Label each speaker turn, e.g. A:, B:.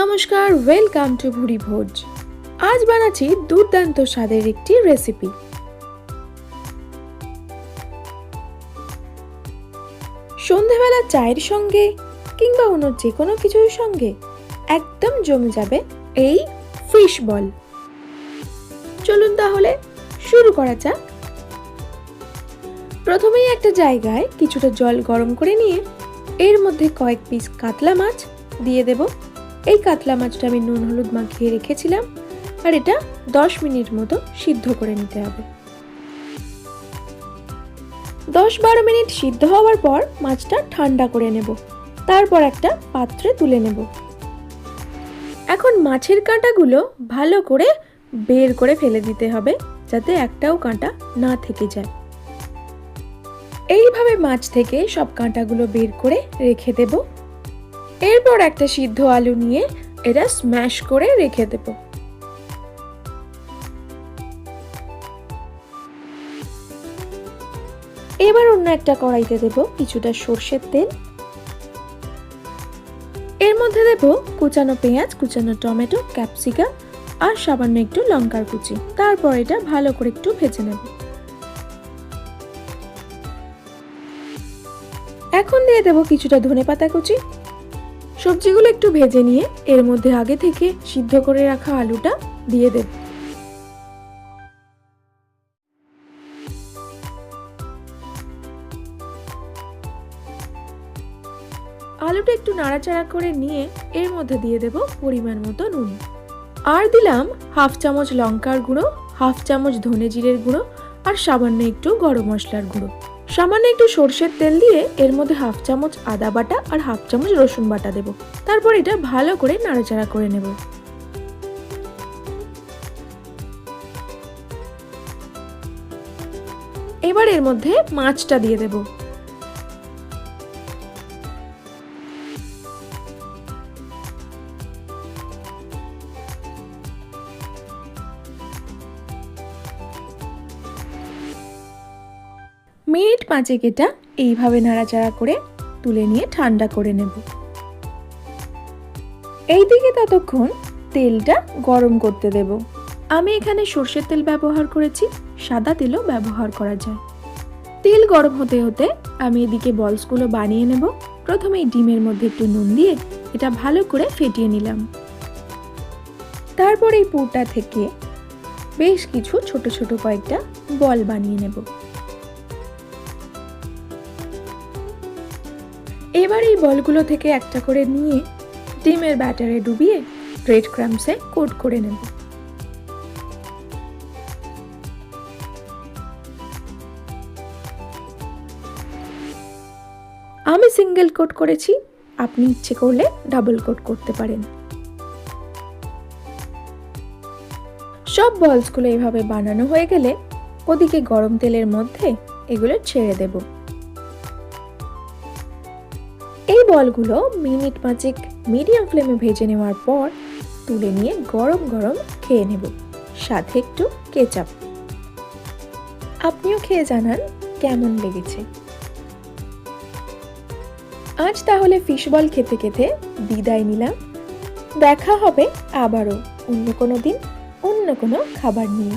A: নমস্কার welcome to ভুরি ভোজ আজ বানাচ্ছি দুর্দান্ত স্বাদের একটি রেসিপি সন্ধেবেলা চায়ের সঙ্গে কিংবা অন্য যে কোনো কিছুর সঙ্গে একদম জমে যাবে এই ফিশ বল চলুন তাহলে শুরু করা যাক। প্রথমেই একটা জায়গায় কিছুটা জল গরম করে নিয়ে এর মধ্যে কয়েক পিস কাতলা মাছ দিয়ে দেব। এই কাতলা মাছটা আমি নুন হলুদ মাখিয়ে রেখেছিলাম, আর এটা দশ মিনিট মতো সিদ্ধ করে নিতে হবে। দশ বারো মিনিট সিদ্ধ হওয়ার পর মাছটা ঠান্ডা করে নেব, তারপর একটা পাত্রে তুলে নেব। এখন মাছের কাঁটাগুলো ভালো করে বের করে ফেলে দিতে হবে, যাতে একটাও কাঁটা না থেকে যায়। এইভাবে মাছ থেকে সব কাঁটাগুলো বের করে রেখে দেব। এরপর একটা সিদ্ধ আলু নিয়ে এটা স্ম্যাশ করে রেখে দেব। এবার অন্য একটা কড়াইতে দেব কিছুটা সর্ষের তেল। এর মধ্যে দেব কুচানো পেঁয়াজ, কুচানো টমেটো, ক্যাপসিকাম আর সামান্য একটু লঙ্কার কুচি। তারপর এটা ভালো করে একটু ভেজে নেব। এখন দিয়ে দেব কিছুটা ধনে পাতা কুচি। সবজিগুলো একটু ভেজে নিয়ে এর মধ্যে আগে থেকে সিদ্ধ করে রাখা আলুটা দিয়ে দেব। আলুটা একটু নাড়াচাড়া করে নিয়ে এর মধ্যে দিয়ে দেব পরিমাণ মতো নুন। আর দিলাম হাফ চামচ লঙ্কার গুঁড়ো, হাফ চামচ ধনে জিরের গুঁড়ো আর সামান্য একটু গরম মশলার গুঁড়ো। সামান্য একটু সর্ষের তেল দিয়ে এর মধ্যে হাফ চামচ আদা বাটা আর হাফ চামচ রসুন বাটা দেব। তারপর এটা ভালো করে নাড়াচাড়া করে নেব। এবার এর মধ্যে মাছটা দিয়ে দেব। মিনিট পাঁচেক এটা এইভাবে নাড়াচাড়া করে তুলে নিয়ে ঠান্ডা করে নেব। এইদিকে ততক্ষণ তেলটা গরম করতে দেব। আমি এখানে সর্ষের তেল ব্যবহার করেছি, সাদা তেলও ব্যবহার করা যায়। তেল গরম হতে হতে আমি এদিকে বলসগুলো বানিয়ে নেব। প্রথমে ডিমের মধ্যে একটু নুন দিয়ে এটা ভালো করে ফেটিয়ে নিলাম। তারপর এই পুরটা থেকে বেশ কিছু ছোট ছোট কয়েকটা বল বানিয়ে নেব। এবার এই বলগুলো থেকে একটা করে নিয়ে ডিমের ব্যাটারে ডুবিয়ে ব্রেড ক্রামসে কোট করে নেব। আমি সিঙ্গেল কোট করেছি, আপনি ইচ্ছে করলে ডাবল কোট করতে পারেন। সব বলসগুলো এইভাবে বানানো হয়ে গেলে ওদিকে গরম তেলের মধ্যে এগুলো ছেড়ে দেবো। এই বলগুলো মিনিট পাঁচেক মিডিয়াম ফ্লেমে ভেজে নেওয়ার পর তুলে নিয়ে গরম গরম খেয়ে নেব। সাথে একটু কেচাপ। আপনিও খেয়ে জানান কেমন লেগেছে। আজ তাহলে ফিশ বল খেতে খেতে বিদায় নিলাম। দেখা হবে আবারও অন্য কোনো দিন, অন্য কোনো খাবার নিয়ে।